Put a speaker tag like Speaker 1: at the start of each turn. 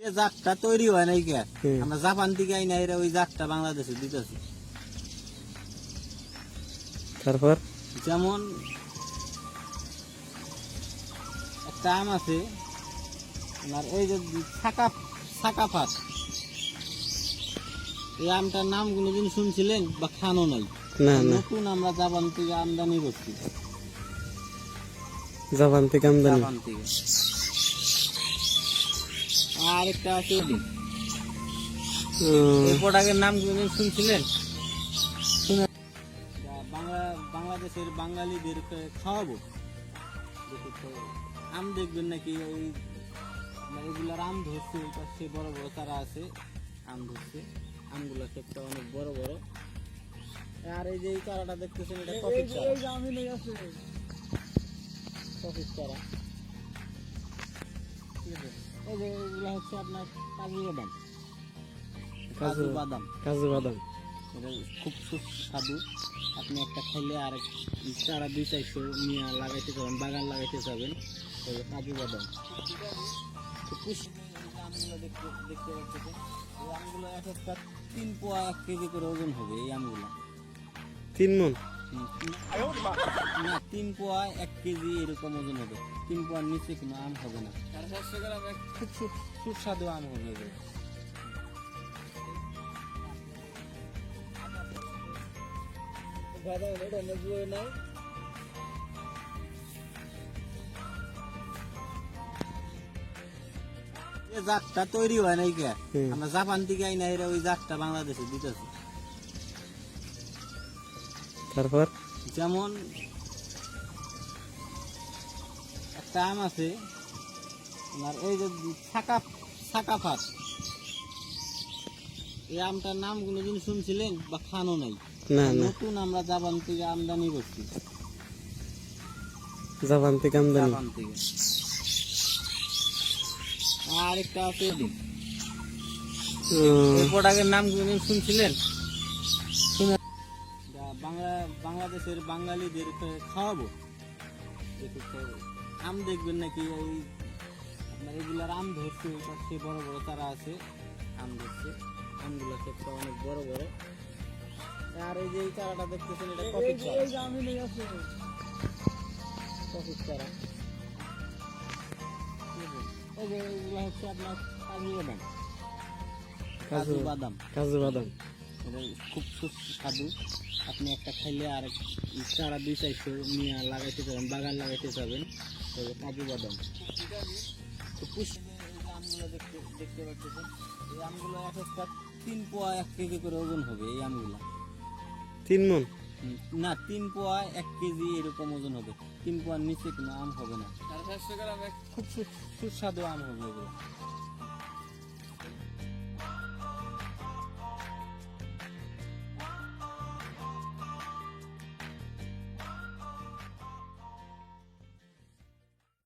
Speaker 1: এ জাতটা তৈরি হয় নাই কে? আমরা জাপান থেকে আইনা এরা ওই জাতটা বাংলাদেশে দিতেছি।
Speaker 2: তারপর?
Speaker 1: যেমন একটা আম আছে এই যে ছাকা এই আমটার নাম কোনোদিন শুনছিলেন বা খানো নাই? নতুন আমরা জাপান থেকে আমদানি করছি।
Speaker 2: জাপান থেকে আমদানি?
Speaker 1: জাপান থেকে। আর একটা আছে। ওদিন। এই প্রোডাক্টের নাম শুনছিলেন? শুনে বাংলা বাংলাদেশের বাঙালিদের খাওয়াবো। দেখি আম দেখবেন নাকি? ওই এগুলার আম ধরছে ওই পাশে বড় বড় চারা আছে আম ধরছে। আমগুলো ক্ষেত্রে অনেক বড় বড়। আর এই যে এই চারাটা দেখতেছেন এটা কফি চারা। কফি চারা। এই যে এগুলা হচ্ছে আপনার কাজু বাদাম। কাজু বাদাম।
Speaker 2: কাজু বাদাম।
Speaker 1: এটা খুব সুস্বাদু। আপনি একটা খাইলে আর চারা দুই চারশো নিয়ে লাগাইতে পারবেন বাগান লাগাইতে পারবেন। কাজু বাদাম। আমগুলো দেখতে দেখতে পাচ্ছেন। এই আমগুলো এক একটা তিন পোয়া এক কেজি করে ওজন হবে এই আমগুলো।
Speaker 2: তিন মন?
Speaker 1: না তিন পোয়া এক কেজি এরকম ওজন হবে। তিন পোয়ার নিচে কোনো আম হবে না। খুব সুস্বাদু আম হবে। জাতটা তৈরি হয় নাই কে? আমরা জাপান থেকে আইনা এরা ওই জাতটা বাংলাদেশে দিতেছি।
Speaker 2: তারপর?
Speaker 1: যেমন একটা আম আছে আপনার এই যে ছাকা ছাকা ফাট এই আমটার নাম কোনোদিন শুনছিলেন বা খানো নাই?
Speaker 2: না
Speaker 1: নতুন আমরা জাপান থেকে আমদানি করছি।
Speaker 2: জাপান থেকে আমদানি?
Speaker 1: জাপান থেকে। আর একটা আছে এই প্রোডাক্টের নাম কোনোদিন শুনছিলেন? বাংলা বাংলাদেশের বাঙালিদের খাওয়াবো। আম দেখবেন নাকি? ওই আপনার এগুলার আম ধরছে ওই পাশে বড় বড় চারা আছে আম ধরছে। আমগুলো ক্ষেত্রে অনেক বড় বড়। আর এই যে এই চারাটা দেখতেছেন এটা কফি চারা। কফি চারা। এই যে এগুলো হচ্ছে আপনার কাজু বাদাম। কাজু বাদাম।
Speaker 2: কাজু বাদাম।
Speaker 1: এটা খুব সুস্বাদু। আপনি একটা খাইলে আর চারা দুই চারশো নিয়ে লাগাইতে পারবেন বাগান লাগাইতে পারবেন যে কাজু বাদাম খুব পুষ্টি আমগুলো দেখতে দেখতে পাচ্ছেন? এই আমগুলো এক একটা তিন পোয়া এক কেজি করে ওজন হবে এই আমগুলো।
Speaker 2: তিন মন?
Speaker 1: না তিন পোয়া এক কেজি এরকম ওজন হবে। তিন পোয়ার নিচে কোনো আম হবে না। খুব সুস্বাদু আম হবে এগুলো।